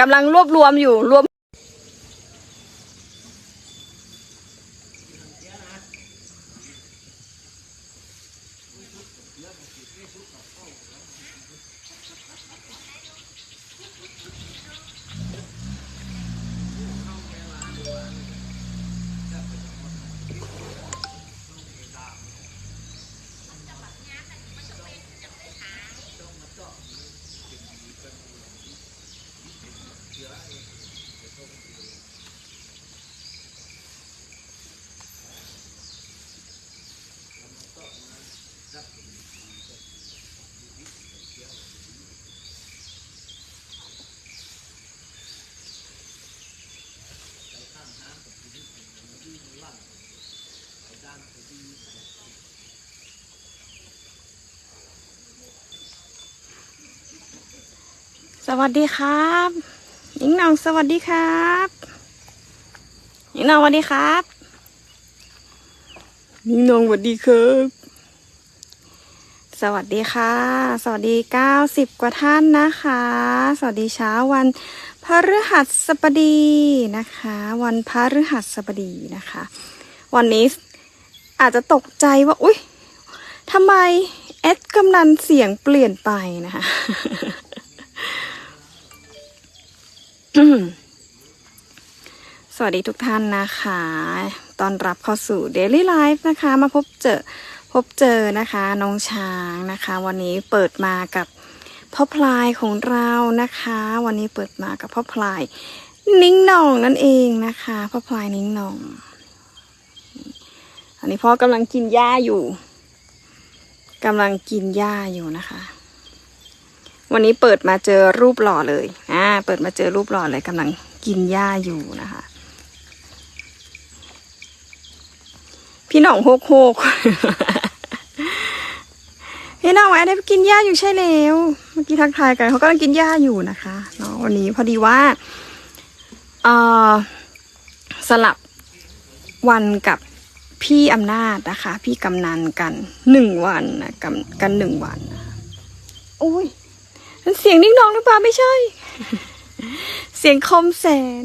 กำลังรวบรวมอยู่รวม สวัสดีครับหญิงหน้องสวัสดีครับหญิงหน้องสวัสดีครับหญิงหน้องสวัสดีครับ สวัสดีค่ะ สวัสดีเก้าสิบกว่าท่านนะคะ สวัสดีเช้าวันพฤหัสบดีนะคะ วันพฤหัสบดีนะคะ วันนี้อาจจะตกใจว่า อุ๊ยทำไมแอดกำนันเสียงเปลี่ยนไปนะคะ สวัสดีทุกท่านนะคะ ตอนรับเข้าสู่ Daily Life นะคะ มาพบเจอพบเจอนะคะน้องช้างนะคะ วันนี้เปิดมากับพ่อพลายของเรานะคะ วันนี้เปิดมากับพ่อพลาย นิ้งหน่องนั่นเองนะคะพ่อพลายนิ้งหน่อง อันนี้พ่อกำลังกินหญ้าอยู่กำลังกินหญ้าอยู่นะคะ วันนี้เปิดมาเจอรูปหล่อเลย อ่า เปิดมาเจอรูปหล่อเลยกำลังกินหญ้าอยู่นะคะ พี่น่องโฮกโฮกพี่น่องแอบได้ไปกินหญ้าอยู่ใช่แล้ว เมื่อกี้ทักทายกันเขากำลังกินหญ้าอยู่นะคะเนาะวันนี้พอดีว่าเอ่อสลับวันกับพี่อำนาจนะคะ พี่กำนันกันหนึ่งวันนะกันกันหนึ่งวันนะคะโอ้ย เสียงนิ่งนองหรือเปล่าไม่ใช่ เสียงคมแสน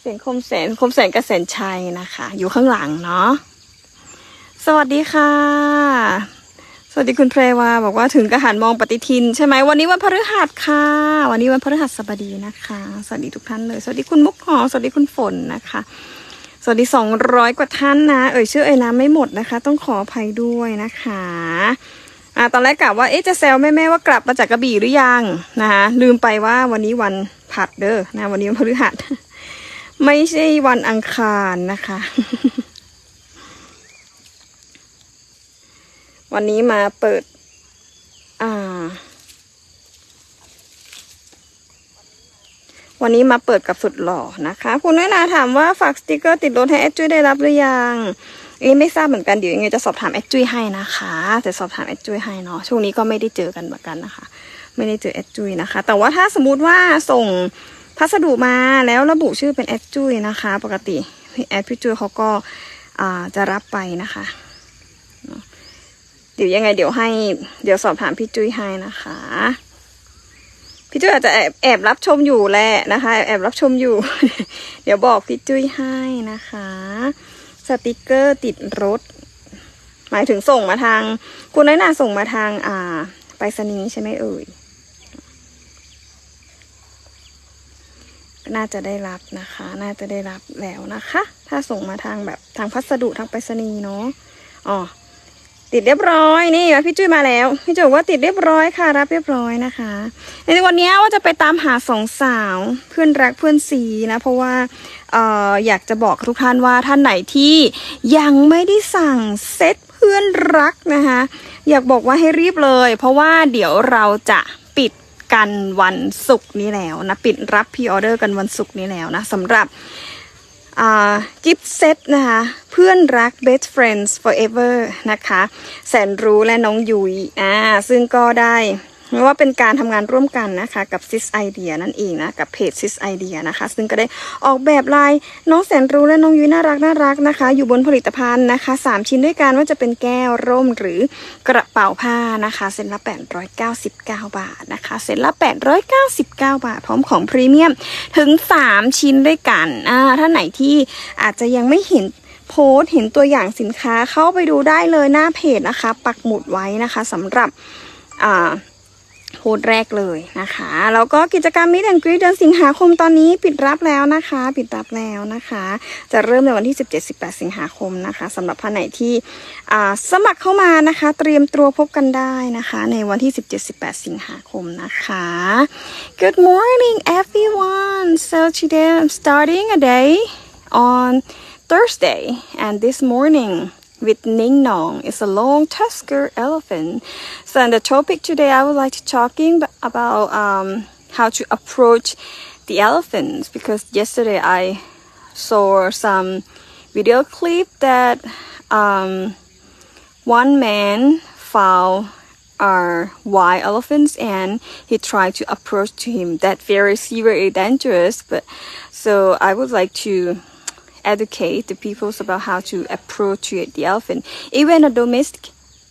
เสียงคมแสนคมแสนกระแสนชัยนะคะ อยู่ข้างหลังเนาะสวัสดีค่ะ สวัสดีคุณเพรวาบอกว่าถึงกระหันมองปฏิทิน ใช่ไหมวันนี้วันพฤหัสค่ะ วันนี้วันพฤหัสบดีนะคะ สวัสดีทุกท่านเลยสวัสดีคุณมุกหอมสวัสดีคุณฝนนะคะสวัสดีสองร้อยกว่าท่านนะ เอ่ยชื่อเอ่ยน้ำไม่หมดนะคะ ต้องขออภัยด้วยนะคะ อ่าตอนแรกกะว่าเอ๊ะจะแซวแม่ๆว่ากลับมาจากกระบี่หรือยังนะคะลืมไปว่าวันนี้วันผัดเด้อนะวันนี้วันพฤหัส ไม่ใช่วันอังคารนะคะ วันนี้มาเปิด อ่า วันนี้มาเปิดกับสุดหล่อนะคะ คุณน้อยนาถามว่าฝากสติกเกอร์ติดรถให้แอดจุ้ยได้รับหรือยัง อันนี้ไม่ทราบเหมือนกันเดี๋ยวยังไงจะสอบถามแอดจุ้ยให้นะคะจะสอบถามแอดจุ้ยให้เนาะช่วงนี้ก็ไม่ได้เจอกันเหมือนกันนะคะ ไม่ได้เจอแอดจุ้ยนะคะ แต่ว่าถ้าสมมุติว่าส่งพัสดุมาแล้วระบุชื่อเป็นแอดจุ้ยนะคะ ปกติแอดพี่จุ้ยเขาก็าจะรับไปนะคะเนาะเดี๋ยวยังไงเดี๋ยวให้เดี๋ยวสอบถามพี่จุ้ยให้นะคะ พี่จุ้ยอาจจะแอบแอบรับชมอยู่แหละนะคะ แอบรับชมอยู่ เดี๋ยวบอกพี่จุ้ยให้นะคะ สติกเกอร์ติดรถ หมายถึงส่งมาทาง คุณน้อยนาส่งมาทาง อ่า ไปสนีใช่ไหมเอ่ย น่าจะได้รับนะคะ น่าจะได้รับแล้วนะคะ ถ้าส่งมาทางแบบทางพัสดุทางไปรษณีย์เนาะ อ๋อ ติดเรียบร้อยนี่พี่จุ้ยมาแล้ว พี่จุ้ยว่าติดเรียบร้อยค่ะ รับเรียบร้อยนะคะในวันนี้ว่าจะไปตามหาสองสาวเพื่อนรักเพื่อนซีนะเพราะว่าเอออยากจะบอกทุกท่านว่าท่านไหนที่ยังไม่ได้สั่งเซตเพื่อนรักนะคะ อยากบอกว่าให้รีบเลย เพราะว่าเดี๋ยวเราจะปิดกันวันศุกร์นี้แล้วนะปิดรับพ r ออเดอร์กันวันศุกร์นี้แล้วนะสำหรับ กิฟต์เซตนะคะ เพื่อนรัก best friends forever นะคะ แสนรู้และน้องยุยอ่าซึ่งก็ได้ ไม่ว่าเป็นการทำงานร่วมกันนะคะกับ Sis Idea นั่นเองนะกับเพจ Sis Idea นะคะ ซึ่งก็ได้ออกแบบลายน้องแสนรู้และน้องยุ้ยน่ารักน่ารักนะคะ อยู่บนผลิตภัณฑ์นะคะ 3 ชิ้นด้วยกันว่าจะเป็นแก้วร่มหรือกระเป๋าผ้านะคะเซ็นละ 899 บาทนะคะเซ็นละ 899 บาท พร้อมของพรีเมียมถึง 3 ชิ้นด้วยกันอ่าถ้าไหนที่อาจจะยังไม่เห็นโพสเห็นตัวอย่างสินค้าเข้าไปดูได้เลยหน้าเพจนะคะ ปักหมุดไว้นะคะสำหรับอ่า โพสแรกเลยนะคะแล้วก็กิจกรรมมิดแอนกรีเดือนสิงหาคมตอนนี้ปิดรับแล้วนะคะ ปิดรับแล้วนะคะ จะเริ่มในวันที่ 17-18 สิงหาคมนะคะสำหรับท่านไหนที่สมัครเข้ามานะคะ เตรียมตัวพบกันได้นะคะ ในวันที่ 17-18 สิงหาคมนะคะ Good morning everyone so today I'm starting a day on Thursday, and this morning with Ning Nong. It's a long tusker elephant. So, on the topic today, I would like to talking about um, how to approach the elephants. Because yesterday I saw some video clip that um, one man found are wild elephants and he tried to approach to him. That very very dangerous but so i would like to educate the peoples about how to approach the elephant, even a domestic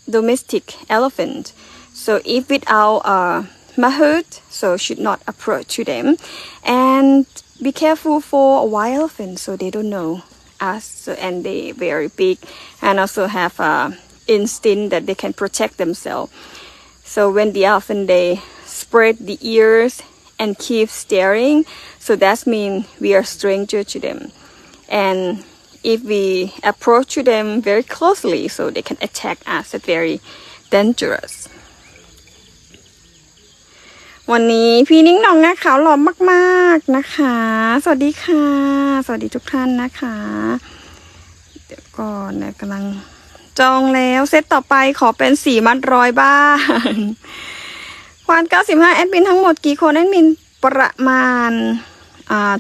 domestic elephant. So if without uh, mahout, so should not approach to them, and be careful for a wild elephant, so they don't know us, and they very big, and also have a instinct that they can protect themselves. So when the elephant they spread the ears and keep staring, so that means we are stranger to them and if we approach to them very closely so they can attack us it's very dangerous วันนี้พี่นิ้งหนองงาขาวหล่อมากๆนะคะ สวัสดีค่ะ สวัสดีทุกท่านนะคะ เดี๋ยวก่อนนะกำลังจองแล้วเซตต่อไปขอเป็นสีมัดร้อยบ้างควาน95 แอดมินทั้งหมดกี่คนแอดมินประมาณ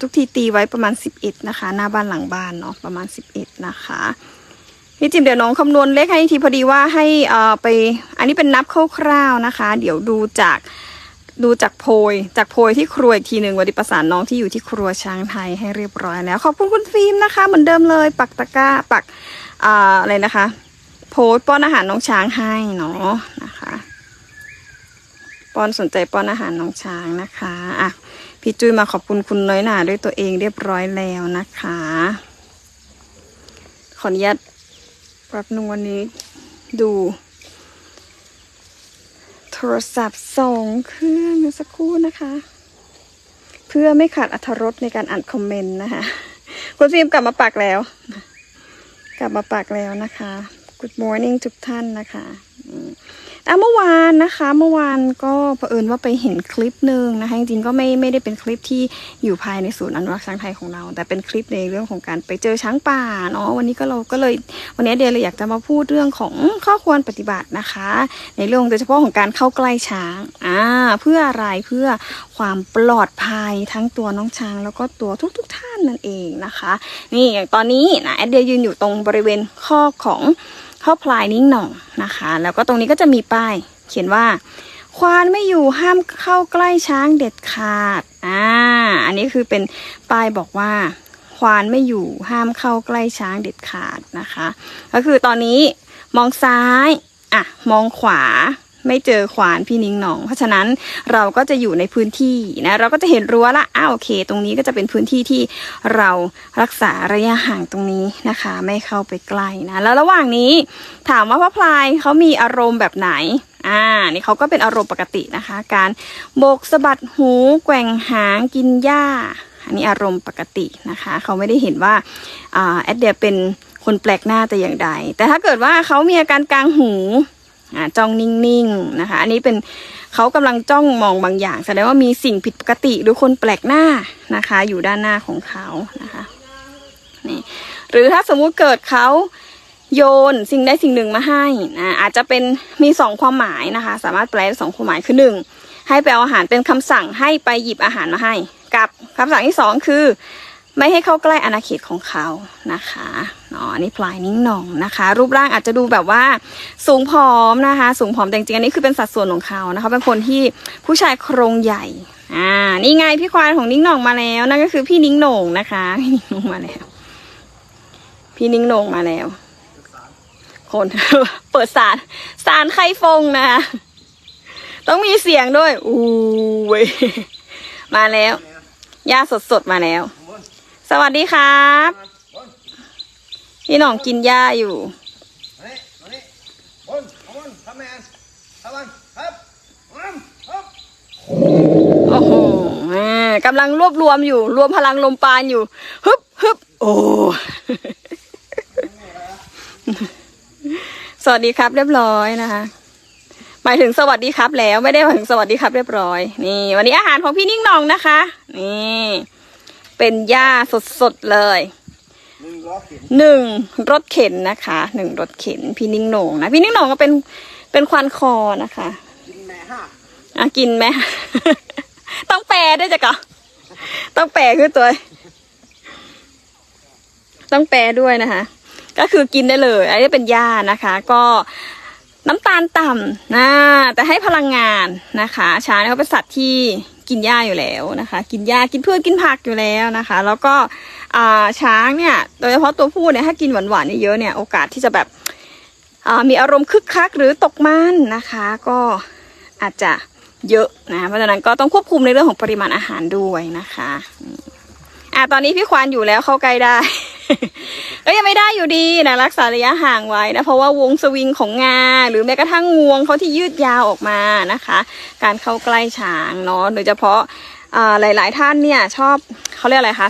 ทุกทีตีไว้ประมาณ 11 นะคะ หน้าบ้านหลังบ้านเนาะประมาณ 11 นะคะพี่จิมเดี๋ยวน้องคำนวณเลขให้ทีพอดีว่าให้อ่าไป อันนี้เป็นนับคร่าวๆนะคะ เดี๋ยวดูจากดูจากโพย จากโพยที่ครัวอีกทีหนึ่งวันนี้ประสานน้องที่อยู่ที่ครัวช้างไทยให้เรียบร้อยแล้ว ขอบคุณคุณฟิล์มนะคะ เหมือนเดิมเลย ปักตะกร้าปักอ่าอะไรนะคะ โพสป้อนอาหารน้องช้างให้เนาะนะคะ ป้อนสนใจป้อนอาหารน้องช้างนะคะอะ พี่จุ้ยมาขอบคุณคุณน้อยหนาด้วยตัวเองเรียบร้อยแล้วนะคะ ขออนุญาตแป๊บนึงวันนี้ดู โทรศัพท์สองเครื่องสักครู่นะคะ เพื่อไม่ขาดอรรถรสในการอ่านคอมเมนต์นะคะคุณฟิล์มกลับมาปักแล้ว กลับมาปักแล้วนะคะ Good morning ทุกท่านนะคะ อะเมื่อวานนะคะ เมื่อวานก็เผอิญว่าไปเห็นคลิปหนึ่งนะคะจริงๆก็ไม่ไม่ได้เป็นคลิปที่อยู่ภายในศูนย์อนุรักษ์ช้างไทยของเรา แต่เป็นคลิปในเรื่องของการไปเจอช้างป่าเนาะวันนี้ก็เราก็เลยวันนี้เดียเลยอยากจะมาพูดเรื่องของข้อควรปฏิบัตินะคะ ในเรื่องโดยเฉพาะของการเข้าใกล้ช้างอ่าเพื่ออะไรเพื่อความปลอดภัยทั้งตัวน้องช้าง แล้วก็ตัวทุกๆทท่านนั่นเองนะคะ นี่อย่างตอนนี้นะแอดเดียยืนอยู่ตรงบริเวณข้อของ ข้อพลายนิ่งหน่องนะคะ แล้วก็ตรงนี้ก็จะมีป้าย เขียนว่า ควานไม่อยู่ห้ามเข้าใกล้ช้างเด็ดขาดอ่าอันนี้คือเป็นป้ายบอกว่า ควานไม่อยู่ห้ามเข้าใกล้ช้างเด็ดขาดนะคะ ก็คือตอนนี้มองซ้ายอะมองขวา ไม่เจอควานพี่นิ้งหนอง เพราะฉะนั้นเราก็จะอยู่ในพื้นที่นะเราก็จะเห็นรั้วละอ้าวโอเค ตรงนี้ก็จะเป็นพื้นที่ที่เรารักษาระยะห่างตรงนี้นะคะ ไม่เข้าไปใกล้นะแล้วระหว่างนี้ถามว่าพระพลายเขามีอารมณ์แบบไหนอ่า นี่เขาก็เป็นอารมณ์ปกตินะคะ การโบกสะบัดหูแกว่งหางกินหญ้า อันนี้อารมณ์ปกตินะคะ เขาไม่ได้เห็นว่าอ่าแอดเดียเป็นคนแปลกหน้าแต่อย่างใด แต่ถ้าเกิดว่าเขามีอาการกลางหู อ่าจ้องนิ่งๆนะคะ อันนี้เป็นเขากำลังจ้องมองบางอย่าง แสดงว่ามีสิ่งผิดปกติหรือคนแปลกหน้านะคะ อยู่ด้านหน้าของเขานะคะนี่หรือถ้าสมมุติเกิดเขาโยนสิ่งใดสิ่งหนึ่งมาให้นะอาจจะเป็นมีสองความหมายนะคะ สามารถแปลได้สองความหมายคือหนึ่งให้ไปเอาอาหารเป็นคำสั่งให้ไปหยิบอาหารมาให้ กับคำสั่งที่สองคือ ไม่ให้เข้าใกล้อาณาเขตของเขานะคะเนาะอันนี้พลายนิ้งหนองนะคะ รูปร่างอาจจะดูแบบว่าสูงผอมนะคะ สูงผอมแต่จริงๆอันนี้คือเป็นสัดส่วนของเขานะคะเป็นคนที่ผู้ชายโครงใหญ่อ่านี่ไงพี่ควานของนิ้งหนองมาแล้วนั่นก็คือพี่นิ้งหนงนะคะพี่นิ้งหนงมาแล้ว พี่นิ้งหนงมาแล้ว คนเปิดสารสารไข่ฟงนะคะต้องมีเสียงด้วยอู้เว้ยมาแล้วย่าสดๆมาแล้ว สวัสดีครับ พี่หน่องกินหญ้าอยู่มานี่มานี่บนเอาบนทำแมนทำมันครับมันครับโอ้โหอ่ากำลังรวบรวมอยู่ รวมพลังลมปานอยู่ฮึบฮึบโอ้สวัสดีครับเรียบร้อยนะคะหมายถึงสวัสดีครับแล้วไม่ได้หมายถึงสวัสดีครับเรียบร้อย นี่ วันนี้อาหารของพี่นิ่งหนองนะคะ นี่ เป็นหญ้าสดๆเลยหนึ่งล้อเข็นหนึ่งรถเข็นนะคะหนึ่งรถเข็นพี่นิ่งโหน่งนะพี่นิ่งโหน่งก็เป็นเป็นควันคอนะคะกินแม่ห้าอะกินไหมต้องแปลด้วยจ้ะกะต้องแปลคือตัว ต้องแปลด้วยนะคะ ก็คือกินได้เลย อันนี้เป็นหญ้านะคะ ก็น้ำตาลต่ำนะแต่ให้พลังงานนะคะ ช้างเนี่ยเขาเป็นสัตว์ที่ กินหญ้าอยู่แล้วนะคะ กินหญ้ากินพืชกินผักอยู่แล้วนะคะ แล้วก็ช้างเนี่ยโดยเฉพาะตัวผู้เนี่ยถ้ากินหวานๆเยอะๆเนี่ยโอกาสที่จะแบบมีอารมณ์คึกคักหรือตกมันนะคะ ก็อาจจะเยอะนะเพราะฉะนั้นก็ต้องควบคุมในเรื่องของปริมาณอาหารด้วยนะคะอะตอนนี้พี่ควานอยู่แล้วเข้าใกล้ได้ ก็ยังไม่ได้อยู่ดีนะรักษาระยะห่างไว้นะเพราะว่าวงสวิงของงา หรือแม้กระทั่งงวงเขาที่ยืดยาวออกมานะคะ การเข้าใกล้ช้างเนาะโดยเฉพาะอ่าหลาย ๆ ท่านเนี่ยชอบเขาเรียกอะไรคะ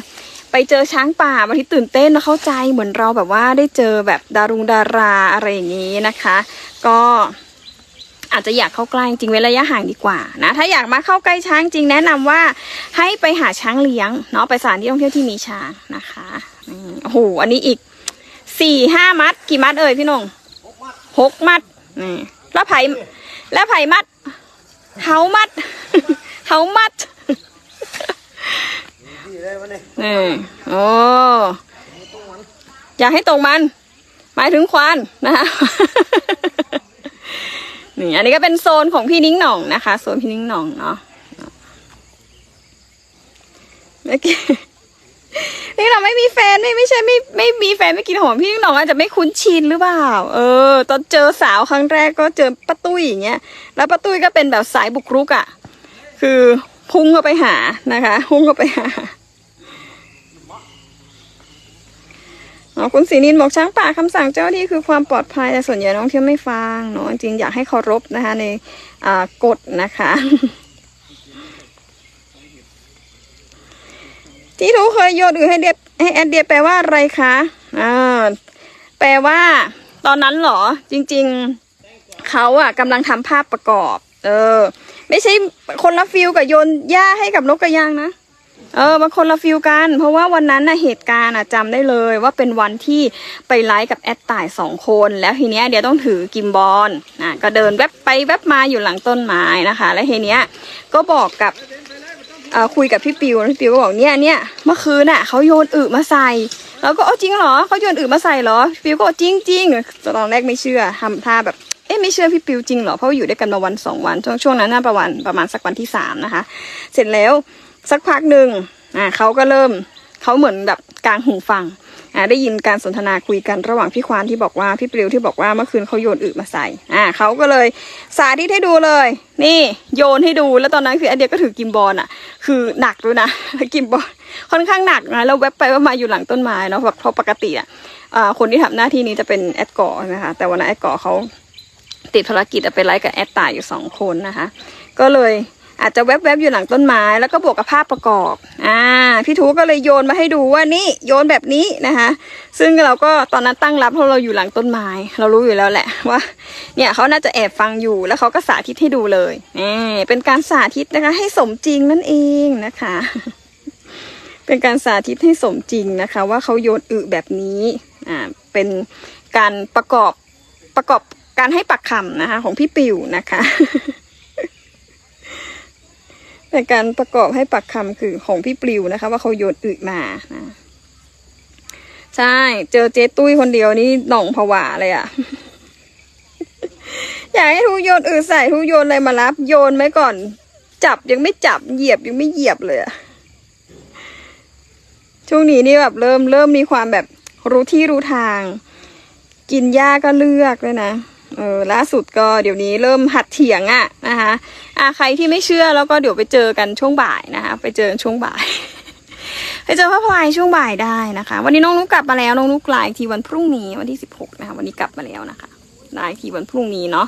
ไปเจอช้างป่าบางทีตื่นเต้นแล้วเข้าใจเหมือนเราแบบว่าได้เจอแบบดารุงดาราอะไรอย่างนี้นะคะ ก็ อาจจะอยากเข้าใกล้จริงเว้นระยะห่างดีกว่านะถ้าอยากมาเข้าใกล้ช้างจริงแนะนำว่าให้ไปหาช้างเลี้ยงเนาะไปสถานที่ท่องเที่ยวที่มีช้างนะคะโอ้โหอันนี้อีกสี่ห้ามัดกี่มัดเอ่ยพี่นงหกมัดหกมัดนี่แล้วไผ่แล้วไผ่มัดเฮามัดเฮามัดเนนี้นี่โอ้อยากให้ตรงมันหมายถึงควานนะคะ นี่อันนี้ก็เป็นโซนของพี่นิ้งหน่องนะคะ โซนพี่นิ้งหน่องเนาะเมื่อกี้นี่เราไม่มีแฟนไม่ไม่ใช่ไม่ไม่มีแฟนไม่กินหอมพี่นิ้งหน่องอาจจะไม่คุ้นชินหรือเปล่า เออ ตอนเจอสาวครั้งแรกก็เจอป้าตุ้ยอย่างเงี้ยแล้วป้าตุ้ยก็เป็นแบบสายบุกรุกอะ่ะ คือพุ่งเข้าไปหานะคะ พุ่งเข้าไปหา อ๋อคุณศรีนินบอกช้างป่าคำสั่งเจ้าที่คือความปลอดภัยแต่ส่วนใหญ่น้องเที่ยวไม่ฟังเนาะจริงอยากให้เคารพนะคะในอ่ากฎนะคะที่ทูเคยโยนอือให้เดียบให้แอดเดียแปลว่าอะไรคะอ่าแปลว่า ตอนนั้นเหรอ จริง ๆเขาอะกำลังทำภาพประกอบ เออ ไม่ใช่คนละฟิลกับโยนหญ้าให้กับนกกระยางนะ เออมันคนละฟิลกัน เพราะว่าวันนั้นน่ะเหตุการณ์น่ะจำได้เลยว่าเป็นวันที่ไปไลฟ์กับแอดต่ายสองคน แล้วทีเนี้ยเดี๋ยวต้องถือกิมบอลนะก็เดินแวบไปแวบมาอยู่หลังต้นไม้นะคะ แล้วทีเนี้ยก็บอกกับเอ่อคุยกับพี่ปิวพี่ปิวก็บอกเนี่ยเนี่ยเมื่อคืนน่ะเขาโยนอึมาใส่แล้วก็เออจริงเหรอเขาโยนอึมาใส่เหรอปิวก็บอกจริงจริงตอนแรกไม่เชื่อทำท่าแบบเอ๊ะไม่เชื่อพี่ปิวจริงเหรอเพราะว่าอยู่ด้วยกันมาวันสองวันช่วงช่วงนั้นน่าประมาณประมาณสักวันที่สามนะคะ เสร็จแล้ว สักพักหนึ่งอ่าเขาก็เริ่มเขาเหมือนแบบกลางหูฟังอ่าได้ยินการสนทนาคุยกันระหว่างพี่ควานที่บอกว่าพี่ปลิวที่บอกว่าเมื่อคืนเขาโยนอึมาใส่อ่าเขาก็เลยสาธิตให้ดูเลย นี่โยนให้ดูแล้วตอนนั้นคือไอเดียก็ถือกิมบอลอะ คือหนักด้วยนะกิมบอลค่อนข้างหนักนะแล้วแวบไปว่ามาอยู่หลังต้นไม้เนาะแบบเพราะปกติอะคนที่ทำหน้าที่นี้จะเป็นแอดกอร์นะคะแต่วันนั้นแอดกอร์เขาติดภารกิจไปไลฟ์กับแอดตายอยู่สองคนนะคะ ก็เลย อาจจะแวบๆอยู่หลังต้นไม้แล้วก็บวกกับภาพประกอบ อ่า พี่ทูก็เลยโยนมาให้ดูว่านี่โยนแบบนี้นะคะ ซึ่งเราก็ตอนนั้นตั้งรับเพราะเราอยู่หลังต้นไม้ เรารู้อยู่แล้วแหละว่า เนี่ยเขาน่าจะแอบฟังอยู่แล้วเขาก็สาธิตให้ดูเลยนี่เป็นการสาธิตนะคะ ให้สมจริงนั่นเองนะคะ เป็นการสาธิตให้สมจริงนะคะ ว่าเขาโยนอึแบบนี้ อ่า เป็นการประกอบประกอบการให้ปักคำนะคะ ของพี่ปิวนะคะ แต่การประกอบให้ปักคำคือของพี่ปลิวนะคะ ว่าเขาโยนอึมานะใช่ เจอเจ๊ตุ้ยคนเดียวนี่หน่องผวาเลยอะอยากให้ทุโยนอึใส่ทุโยนอะไรมารับ โยนไว้ก่อน จับยังไม่จับเหยียบยังไม่เหยียบเลยอะช่วงนี้นี่แบบเริ่มเริ่มมีความแบบรู้ที่รู้ทาง กินหญ้าก็เลือกด้วยนะ เออล่าสุดก็เดี๋ยวนี้เริ่มหัดเถียงอะนะคะอะใครที่ไม่เชื่อแล้วก็เดี๋ยวไปเจอกันช่วงบ่ายนะคะ ไปเจอช่วงบ่ายไปเจอพ่อพลายช่วงบ่ายได้นะคะ วันนี้น้องนุกกลับมาแล้วน้องนุกลายทีวันพรุ่งนี้วันที่สิบหกนะคะวันนี้กลับมาแล้วนะคะลายทีวันพรุ่งนี้เนาะ